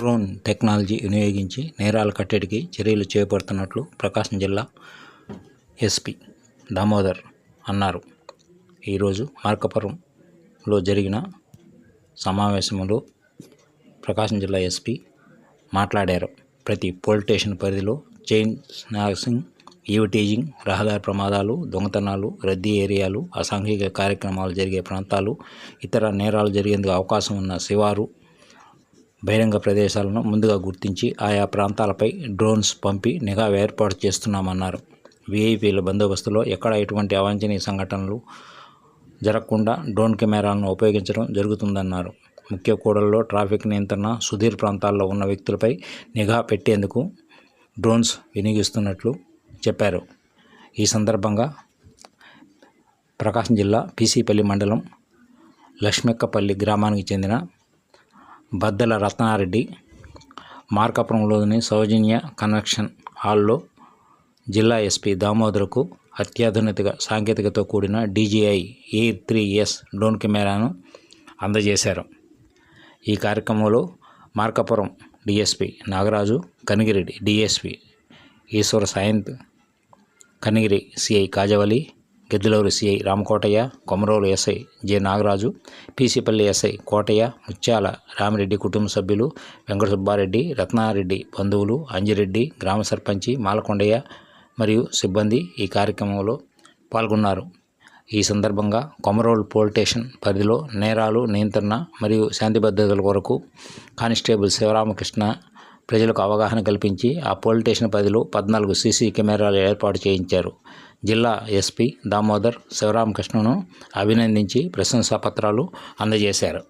Drone technology వినియోగించి నేరాల కట్టడికి చర్యలు చేపడుతున్నట్లు ప్రకాశం జిల్లా ఎస్పీ దామోదర్ అన్నారు. ఈరోజు మార్కాపురంలో జరిగిన సమావేశంలో ప్రకాశం జిల్లా ఎస్పీ మాట్లాడారు. ప్రతి పోలీస్ స్టేషన్ పరిధిలో చైన్ స్నాక్సింగ్ ఈవిటేజింగ్ రహదారి ప్రమాదాలు దొంగతనాలు రద్దీ ఏరియాలు అసాంఘిక కార్యక్రమాలు జరిగే ప్రాంతాలు ఇతర నేరాలు జరిగేందుకు అవకాశం ఉన్న శివారు బహిరంగ ప్రదేశాలను ముందుగా గుర్తించి ఆయా ప్రాంతాలపై డ్రోన్స్ పంపి నిఘా ఏర్పాటు చేస్తున్నామన్నారు. వీఐపీల బందోబస్తులో ఎక్కడ ఎటువంటి అవాంఛనీయ సంఘటనలు జరగకుండా డ్రోన్ కెమెరాలను ఉపయోగించడం జరుగుతుందన్నారు. ముఖ్య కూడల్లో ట్రాఫిక్ నియంత్రణ సుదీర్ ప్రాంతాల్లో ఉన్న వ్యక్తులపై నిఘా పెట్టేందుకు డ్రోన్స్ వినియోగిస్తున్నట్లు చెప్పారు. ఈ సందర్భంగా ప్రకాశం జిల్లా పీసీపల్లి మండలం లక్ష్మెక్కపల్లి గ్రామానికి చెందిన బద్దల రత్నారెడ్డి మార్కాపురంలోని సౌజన్య కన్వెన్షన్ హాల్లో జిల్లా ఎస్పీ దామోదర్కు అత్యాధునిక సాంకేతికతో కూడిన DJI A three S drone కెమెరాను అందజేశారు. ఈ కార్యక్రమంలో Markapuram DSP Nagaraju Kanigireddy DSP Eswara Sayanth Kanigiri CI Kajavali Giddalur CI Ramakotaiah Komarolu SI J Nagaraju PCPalli SI Kotaiah Muthyala Ramireddy కుటుంబ సభ్యులు వెంకట సుబ్బారెడ్డి రత్నారెడ్డి బంధువులు అంజిరెడ్డి గ్రామ సర్పంచి మాలకొండయ్య మరియు సిబ్బంది ఈ కార్యక్రమంలో పాల్గొన్నారు. ఈ సందర్భంగా కొమరోలు పోల్ స్టేషన్ పరిధిలో నేరాలు నియంత్రణ మరియు శాంతి భద్రతల కొరకు కానిస్టేబుల్ శివరామకృష్ణ ప్రజలకు అవగాహన కల్పించి ఆ పోలీస్ స్టేషన్ పరిధిలో పద్నాలుగు సీసీ కెమెరాలు ఏర్పాటు చేయించారు. జిల్లా ఎస్పీ దామోదర్ శివరామకృష్ణను అభినందించి ప్రశంసా పత్రాలు అందజేశారు.